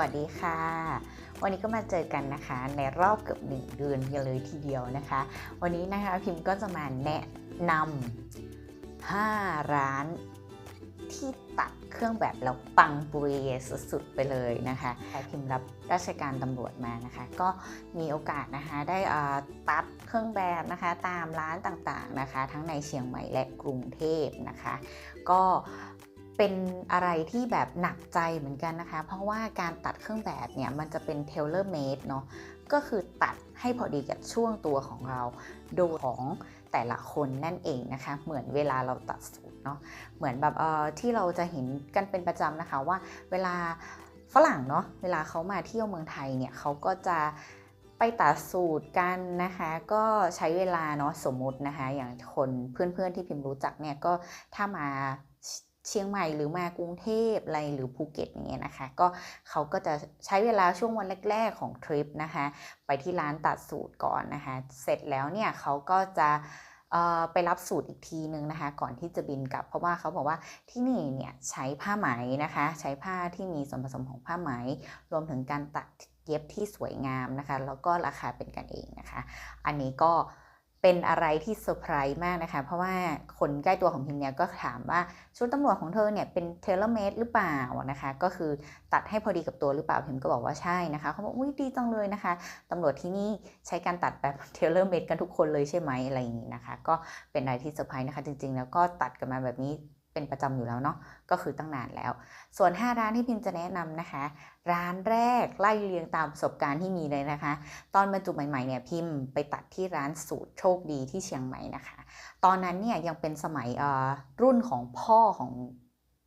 วัสดีค่ะ วันนี้ก็มาเจอกันนะคะ ในรอบเกือบหนึ่งเดือนกันเลยทีเดียวนะคะ วันนี้นะคะพิมพ์ก็จะมาแนะนำ5ร้านที่ตัดเครื่องแบบแล้วปังปุริเยสุดๆไปเลยนะคะพิมพ์รับราชการตำรวจมานะคะ ก็มีโอกาสนะคะได้ตัดเครื่องแบบนะคะตามร้านต่างๆนะคะ ทั้งในเชียงใหม่และกรุงเทพนะคะ ก็ เป็นอะไรที่แบบหนักใจเหมือนกันนะคะ เพราะว่าการตัดเครื่องแบบเนี่ยมันจะเป็นเทเลอร์เมดเนาะก็คือตัดให้พอดีกับช่วงตัวของเราโดยของแต่ละคนนั่นเองนะคะ เหมือนเวลาเราตัดสูตรเนาะเหมือนแบบเอ่อที่เราจะเห็นกันเป็นประจำนะคะว่าเวลาฝรั่งเนาะเวลาเขามาเที่ยวเมืองไทยเนี่ยเขาก็จะไปตัดสูตรกันนะคะ ก็ใช้เวลาเนาะสมมุตินะคะ อย่างคนเพื่อนๆที่พิมพ์รู้จักเนี่ยก็ถ้ามา เชียงใหม่หรือมากรุงเทพอะไรหรือภูเก็ตอย่างเงี้ยนะคะ ก็เขาก็จะใช้เวลาช่วงวันแรก ๆของทริปนะคะ ไปที่ร้านตัดสูตรก่อนนะคะ เสร็จแล้วเนี่ยเขาก็จะไปรับสูตรอีกทีนึงนะคะ ก่อนที่จะบินกลับ เพราะว่าเขาบอกว่าที่นี่เนี่ยใช้ผ้าไหมนะคะ ใช้ผ้าที่มีส่วนผสมของผ้าไหม รวมถึงการตัดเย็บที่สวยงามนะคะ แล้วก็ราคาเป็นกันเองนะคะ อันนี้ก็ เป็นอะไรที่เซอร์ไพรส์มากนะคะ เพราะว่าคนใกล้ตัวของพิมเนี่ยก็ถามว่าชุดตำรวจของเธอเนี่ยเป็นเทเลเมดหรือเปล่านะคะ ก็คือตัดให้พอดีกับตัวหรือเปล่าพิมก็บอกว่าใช่นะคะเขาบอกอุ้ยดีจังเลยนะคะตำรวจที่นี่ใช้การตัดแบบเทเลเมดกันทุกคนเลยใช่ไหมอะไรอย่างนี้นะคะ ก็เป็นอะไรที่เซอร์ไพรส์นะคะ จริง ๆ แล้วก็ตัดกันมาแบบนี้ เป็นประจำอยู่แล้วเนาะก็คือตั้งนานแล้ว ส่วน 5 ร้านที่พิมจะแนะนำนะคะ ร้านแรกไล่เรียงตามประสบการณ์ที่มีเลยนะคะ ตอนบรรจุใหม่ๆเนี่ยพิมไปตัดที่ร้านสูตรโชคดีที่เชียงใหม่นะคะ ตอนนั้นเนี่ยยังเป็นสมัยรุ่นของพ่อของ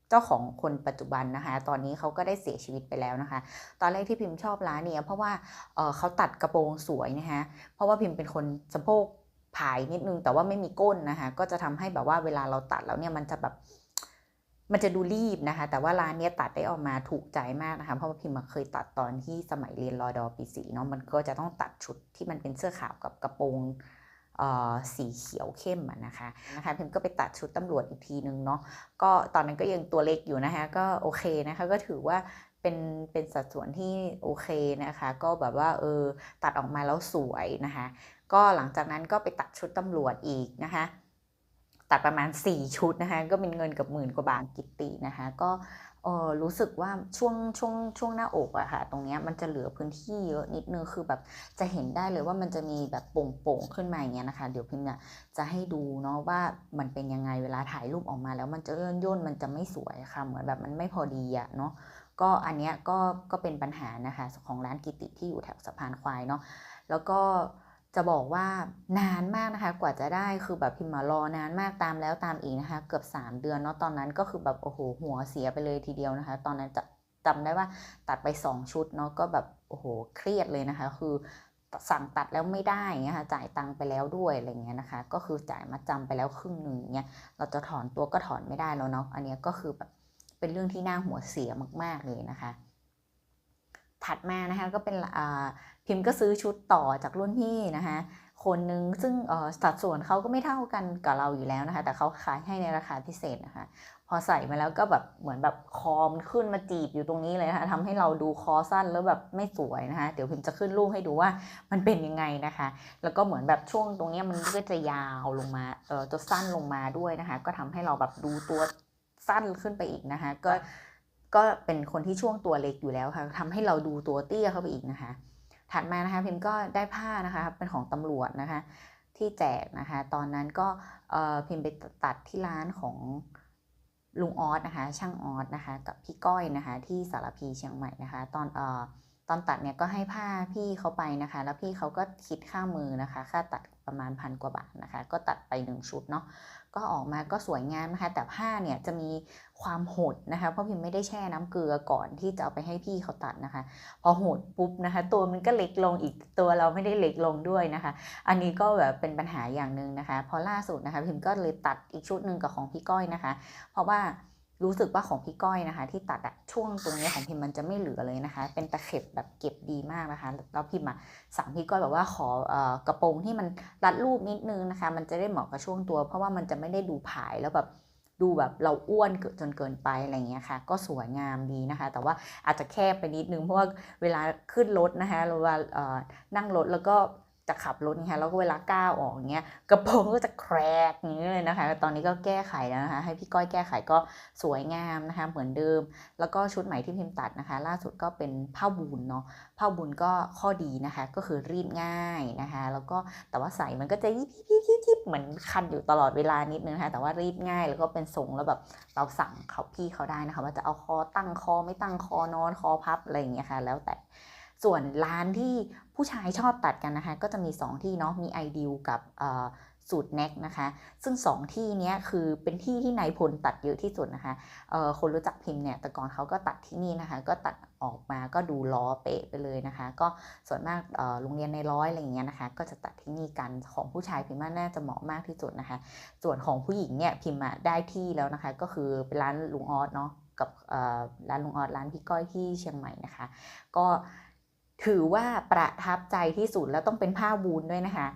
เจ้าของคนปัจจุบันนะคะ ตอนนี้เขาก็ได้เสียชีวิตไปแล้วนะคะ ตอนแรกที่พิมพ์ชอบร้านเนี่ยเพราะว่าเเขาตัดกระโปรงสวยนะคะ เพราะว่าพิมพ์เป็นคนสะโพกผายนิดนึงแต่ว่าไม่มีก้นนะคะ ก็จะทำให้แบบว่าเวลาเราตัดแล้วเนี่ยมันจะแบบ มันจะดูรีบนะคะ แต่ว่าร้านนี้ตัดได้ออกมาถูกใจมากนะคะ เพราะว่าพิมาเคยตัดตอนที่สมัยเรียนรอดอปีสีเนาะ มันก็จะต้องตัดชุดที่มันเป็นเสื้อขาวกับกระโปรงสีเขียวเข้มนะคะนะคะพิมก็ไปตัดชุดตำรวจอีกทีนึงเนาะก็ตอนนั้นก็ยังตัวเล็กอยู่นะคะก็โอเคนะคะก็ถือว่าเป็นเป็นสัดส่วนที่โอเคนะคะ ก็แบบว่าเออตัดออกมาแล้วสวยนะคะ ก็หลังจากนั้นก็ไปตัดชุดตำรวจอีกนะคะ ตัดประมาณ 4 ชุดนะคะก็เป็นเงินกับหมื่นกว่าบาทกิตตินะคะก็เออรู้สึกว่าช่วงช่วงช่วงหน้าอกอะค่ะตรงนี้มันจะเหลือพื้นที่เยอะนิดนึงคือแบบจะเห็นได้เลยว่ามันจะมีแบบโป่งๆขึ้นมาอย่างเงี้ยนะคะ เดี๋ยวพิมเนี่ยจะให้ดูเนาะว่ามันเป็นยังไงเวลาถ่ายรูปออกมาแล้วมันจะเลื่อนย่นมันจะไม่สวยค่ะเหมือนแบบมันไม่พอดีอะเนาะก็อันเนี้ยก็ก็เป็นปัญหานะคะของร้านกิติที่อยู่แถวสะพานควายเนาะแล้วก็ จะบอกว่านานมากนะคะ กว่าจะได้คือแบบพิมพ์มารอนานมากตามแล้วตามอีกนะคะ เกือบ 3 เดือนเนาะตอนนั้นก็คือแบบโอ้โหหัวเสียไปเลยทีเดียวนะคะ ตอนนั้นจะจำได้ว่าตัดไป 2 ชุดเนาะก็แบบโอ้โหเครียดเลยนะคะ คือสั่งตัดแล้วไม่ได้เงี้ยค่ะจ่ายตังค์ไปแล้วด้วยอะไรเงี้ยนะคะ ก็คือจ่ายมาจำไปแล้วครึ่งหนึ่งเงี้ยเราจะถอนตัวก็ถอนไม่ได้แล้วเนาะอันนี้ก็คือแบบเป็นเรื่องที่น่าหัวเสียมาก ๆเลยนะคะ ถัดมานะคะก็เป็นพิมพ์ก็ซื้อชุดต่อจากรุ่นพี่นะคะคนนึงซึ่งสัดส่วนเขาก็ไม่เท่ากันกับเราอยู่แล้วนะคะ แต่เขาขายให้ในราคาพิเศษนะคะ พอใส่มาแล้วก็แบบเหมือนแบบคอมขึ้นมาจีบอยู่ตรงนี้เลยนะคะทำให้เราดูคอสั้นแล้วแบบไม่สวยนะคะ เดี๋ยวพิมจะขึ้นรูปให้ดูว่ามันเป็นยังไงนะคะ แล้วก็เหมือนแบบช่วงตรงนี้มันก็จะยาวลงมาเออจะสั้นลงมาด้วยนะคะ ก็ทำให้เราแบบดูตัวสั้นขึ้นไปอีกนะคะ ก็ ก็เป็นคนที่ช่วงตัวเล็กอยู่แล้วค่ะทำให้เราดูตัวเตี้ยเข้าไปอีกนะคะ ถัดมานะคะพิมพ์ก็ได้ผ้านะคะเป็นของตำรวจนะคะ ที่แจกนะคะ ตอนนั้นก็พิมพ์ไปตัดที่ร้านของลุงออสนะคะ ช่างออสนะคะ กับพี่ก้อยนะคะ ที่สารพีเชียงใหม่นะคะ ตอนเอ่อ ตอนตัดเนี่ยก็ให้ผ้าพี่เขาไปนะคะ แล้วพี่เขาก็คิดค่ามือนะคะ ค่าตัดประมาณพันกว่าบาทนะคะ ก็ตัดไปหนึ่งชุดเนาะก็ออกมาก็สวยงามนะคะ แต่ผ้าเนี่ยจะมีความหดนะคะ เพราะพิมไม่ได้แช่น้ำเกลือก่อนที่จะเอาไปให้พี่เขาตัดนะคะ พอหดปุ๊บนะคะ ตัวมันก็เล็กลงอีกตัวเราไม่ได้เล็กลงด้วยนะคะ อันนี้ก็แบบเป็นปัญหาอย่างหนึ่งนะคะ พอล่าสุดนะคะ พิมก็เลยตัดอีกชุดหนึ่งกับของพี่ก้อยนะคะ เพราะว่า รู้สึกว่าของพี่ก้อยนะคะ ที่ตัดอะช่วงตรงนี้ของพิมมันจะไม่เหลือเลยนะคะ เป็นตะเข็บแบบเก็บดีมากนะคะแล้วพิมอะสั่งพี่ก้อยแบบว่าขอกระโปรงที่มันรัดรูปนิดนึงนะคะ มันจะได้เหมาะกับช่วงตัว เพราะว่ามันจะไม่ได้ดูผายแล้วแบบดูแบบเราอ้วนเกินจนเกินไปอะไรเงี้ยค่ะ ก็สวยงามดีนะคะ แต่ว่าอาจจะแคบไปนิดนึงเพราะว่าเวลาขึ้นรถนะคะหรือว่านั่งรถแล้วก็ จะขับรถนะคะแล้วก็เวลาก้าวออกอย่างเงี้ยกระโปรงก็จะแครกอย่างนี้เลยนะคะ ตอนนี้ก็แก้ไขแล้วนะคะ ให้พี่ก้อยแก้ไขก็สวยงามนะคะ เหมือนเดิม แล้วก็ชุดใหม่ที่พิมพ์ตัดนะคะ ล่าสุดก็เป็นผ้าบุญเนาะผ้าบุญก็ข้อดีนะคะ ก็คือรีดง่ายนะคะ แล้วก็แต่ว่าใส่มันก็จะยิบยิบยิบยิบเหมือนคันอยู่ตลอดเวลานิดนึงนะคะแต่ว่ารีดง่ายแล้วก็เป็นทรงแล้วแบบเราสั่งเขาพี่เขาได้นะคะว่าจะเอาคอตั้งคอไม่ตั้งคอนอนคอพับอะไรอย่างเงี้ยค่ะ แล้วแต่ ส่วนร้านที่ผู้ชายชอบตัดกันนะคะ ก็จะมี 2 ที่เนาะมีไอเดิวกับสูตรแน็กนะคะ ซึ่ง 2 ที่นี้คือเป็นที่ที่นายพลตัดเยอะที่สุดนะคะคนรู้จักพิมพ์เนี่ยแต่ก่อนเขาก็ตัดที่นี่นะคะ ก็ตัดออกมาก็ดูล้อเป๊ะไปเลยนะคะ ก็ส่วนมากโรงเรียนในร้อยอะไรอย่างเงี้ยนะคะ ก็จะตัดที่นี่กันของผู้ชายพิมพ์ว่าน่าจะเหมาะมากที่สุดนะคะ ส่วนของผู้หญิงเนี่ยพิมพ์ได้ที่แล้วนะคะ ก็คือเป็นร้านลุงออสเนาะกับร้านลุงออสร้านพี่ก้อยที่เชียงใหม่นะคะ ก็ ถือว่าประทับใจที่สุดแล้วต้องเป็นผ้าวูลด้วยนะคะ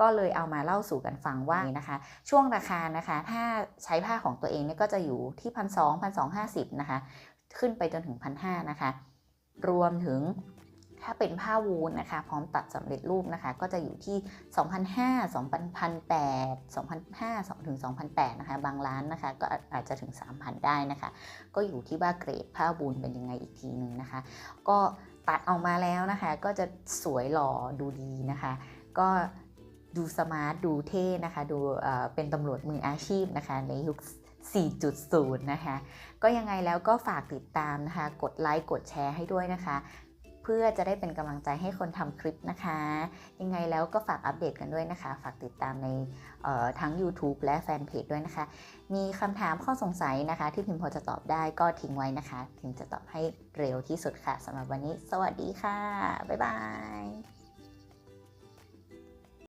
ก็เลยเอามาเล่าสู่กันฟังว่านะคะ ช่วงราคานะคะ ถ้าใช้ผ้าของตัวเองเนี่ยก็จะอยู่ที่พันสองพันสองห้าสิบนะคะ ขึ้นไปจนถึงพันห้านะคะ รวมถึงถ้าเป็นผ้าวูลนะคะ พร้อมตัดสำเร็จรูปนะคะ ก็จะอยู่ที่ 2,500 2,800 2,500ถึง2,800นะคะ บางร้านนะคะ ก็อาจจะถึง 3,000 ได้นะคะ ก็อยู่ที่ว่าเกรดผ้าวูลเป็นยังไงอีกทีหนึ่งนะคะ ก็ ตัดออกมาแล้วนะคะ ก็จะสวยหล่อดูดีนะคะ ก็ดูสมาร์ทดูเท่นะคะ ดูเป็นตำรวจมืออาชีพนะคะ ในยุค 4.0 นะคะ ก็ยังไงแล้วก็ฝากติดตามนะคะ กดไลค์กดแชร์ให้ด้วยนะคะ พื่อจะได้เป็นกำลังใจให้คนทำคลิปนะคะ ยังไงแล้วก็ฝากอัปเดตกันด้วยนะคะ ฝากติดตามในออทั้ง YouTube และแฟนเพจด้วยนะคะ มีคำถามข้อสงสัยนะคะ ที่พิมพ์พอจะตอบได้ก็ทิ้งไว้นะคะพิมจะตอบให้เร็วที่สุดค่ะสำหรับวันนี้ สวัสดีค่ะ บ๊ายบาย